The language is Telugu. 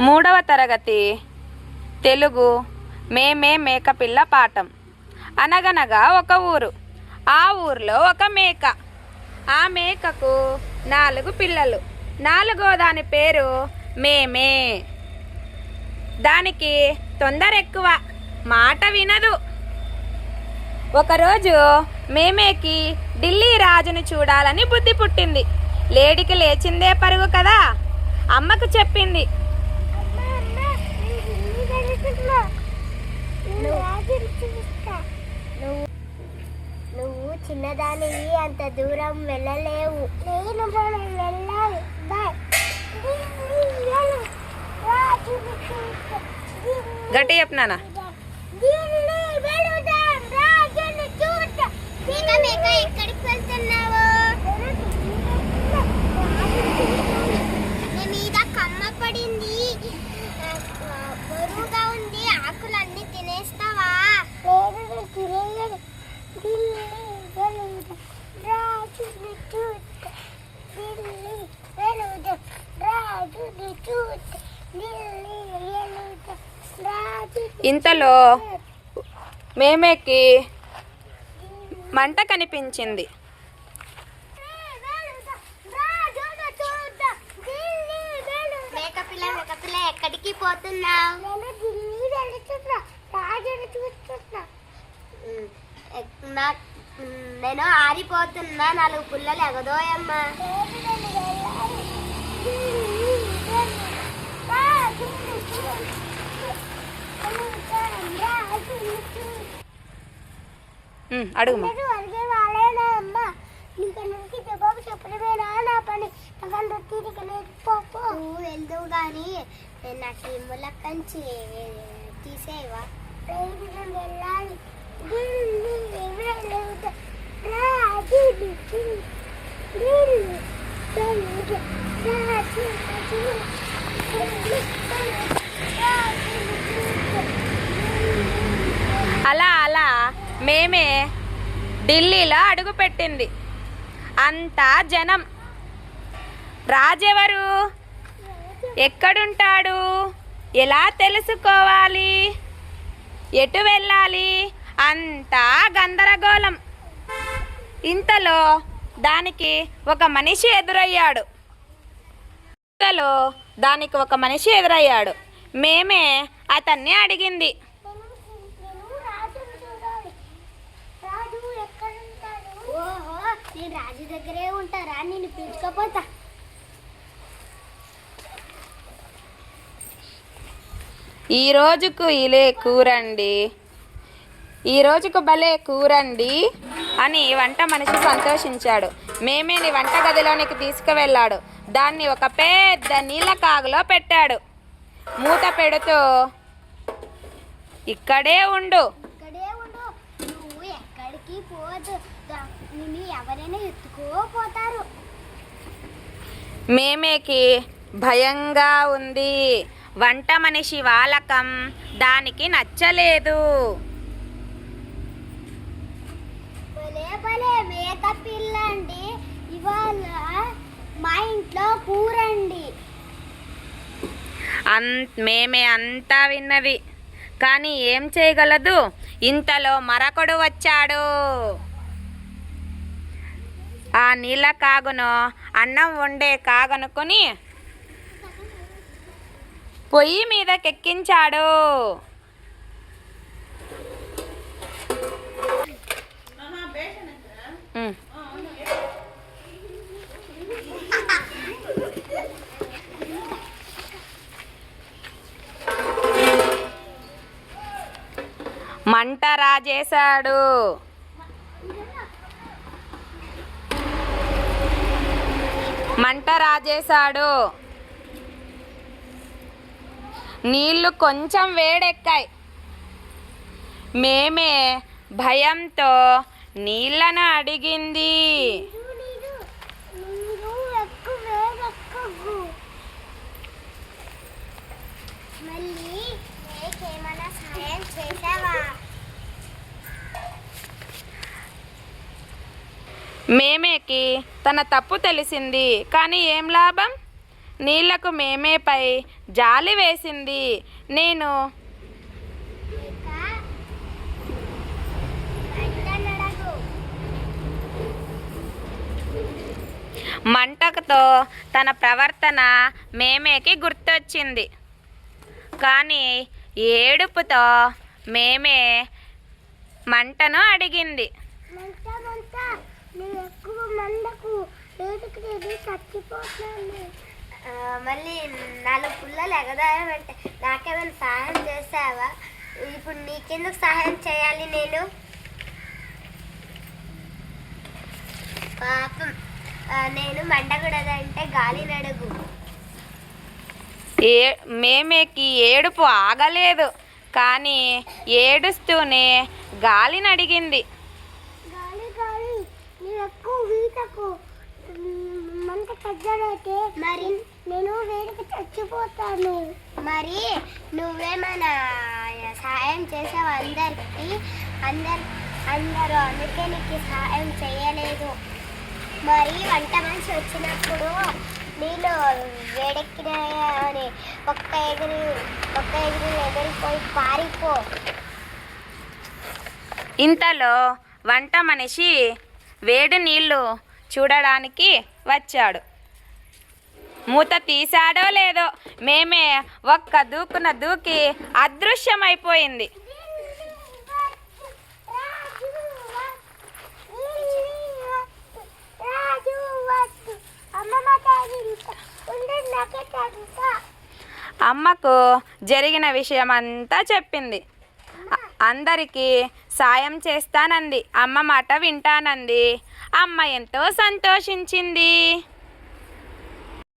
మూడవ తరగతి. తెలుగు మేమే మేకపిల్ల పాఠం. అనగనగా ఒక ఊరు. ఆ ఊర్లో ఒక మేక. ఆ మేకకు నాలుగు పిల్లలు. నాలుగో దాని పేరు మేమే. దానికి తొందర ఎక్కువ మాట వినదు. ఒకరోజు మేమేకి ఢిల్లీ రాజును చూడాలని బుద్ధి పుట్టింది. లేడికి లేచిందే పరుగు కదా. అమ్మకు చెప్పింది చిన్నదానివి అంత దూరం వెళ్ళలేవు. నేను మనం వెళ్ళాలి. గట్టి చెప్పినానా ఇంతలో మేమేకి మంట కనిపించింది. ఎక్కడికి పోతున్నావు? నేను ఆరిపోతున్నా నాలుగు పుల్లలు ఎగదోయమ్మా. పో నువ్వు వెళ్దువు కానీ నేను నా టీముల కంచి తీసేవా వెళ్ళాలి. అలా మేమే ఢిల్లీలో అడుగుపెట్టింది. అంతా జనం. రాజెవరు? ఎక్కడుంటాడు? ఎలా తెలుసుకోవాలి? ఎటు వెళ్ళాలి? అంతా గందరగోళం. ఇంతలో దానికి ఒక మనిషి ఎదురయ్యాడు. ఇంతలో దానికి ఒక మనిషి ఎదురయ్యాడు. మేమే అతన్ని అడిగింది నేను రాజును చూడాలి. రాజు ఎక్కడుంటాడు? ఓహో నేను రాజు దగ్గరే ఉంటారా పిలుచుకోపోతా ఈ రోజుకు ఇలే కూరండి. ఈ రోజుకు భలే కూరండి అని వంట మనిషి సంతోషించాడు. మేమేని వంట గదిలోనికి తీసుకువెళ్ళాడు. దాన్ని ఒక పెద్ద నీళ్ళ కాగులో పెట్టాడు. మూత పెడుతూ ఇక్కడే ఉండు. ఎవరైనా ఎత్తుకోపోతారు మేమేకి భయంగా ఉంది. వంట మనిషి వాలకం దానికి నచ్చలేదు. ఇవాళ మా ఇంట్లో కూరండి. అన్ మేమే అంతా విన్నది. కానీ ఏం చేయగలదు? ఇంతలో మరొకడు వచ్చాడు. ఆ నీళ్ళ కాగును అన్నం వండే కాగనుకొని పొయ్యి మీదకెక్కించాడు. మంట రాజేశాడు. మంట రాజేశాడు. నీళ్ళు కొంచెం వేడెక్కాయి. మేమే భయంతో నీళ్ళను అడిగింది. మళ్ళీ నీకేమైనా సహాయం చేసావా మేమేకి. తన తప్పు తెలిసింది కానీ ఏం లాభం? నీళ్ళకు మేమేపై జాలి వేసింది. నేను మంటకతో మంటతో తన ప్రవర్తన మేమేకి గుర్తొచ్చింది. కానీ ఏడుపుతో మేమే మంటను అడిగింది మంట మంట నేను ఎక్కువ మండకు వేదిక ఇది చచ్చిపోతున్నాను మళ్ళీ నాలుగు పుల్లలు ఎగదాయమంటే నాకేమైనా సహాయం చేసావా? ఇప్పుడు నీకెందుకు సహాయం చేయాలి నేను? పాపం. నేను మండకూడదంటే గాలి నడుగు. ఏ మేమేకి ఏడుపు ఆగలేదు కానీ ఏడుస్తూనే గాలిని అడిగింది గాలి గాలి మంట తగ్గడైతే మరి? నేను వేడికి చచ్చిపోతాను. మరి నువ్వేమైనా సహాయం చేసావు అందరికి? అందరు అందరూ అందుకే నీకు సహాయం చేయలేదు. మరి వంట మనిషి వచ్చినప్పుడు నీళ్ళు వేడెక్కినాయని ఒక్క ఎగిరి ఒక్క ఎగిరి ఎగిరిపోయి పారిపో. ఇంతలో వంట మనిషి వేడి నీళ్ళు చూడడానికి వచ్చాడు. మూత తీశాడో లేదో మేమే ఒక్క దూకున దూకి అదృశ్యమైపోయింది. అమ్మకు జరిగిన విషయమంతా చెప్పింది. అందరికీ సాయం చేస్తానంది. అమ్మ మాట వింటానంది. అమ్మ ఎంతో సంతోషించింది.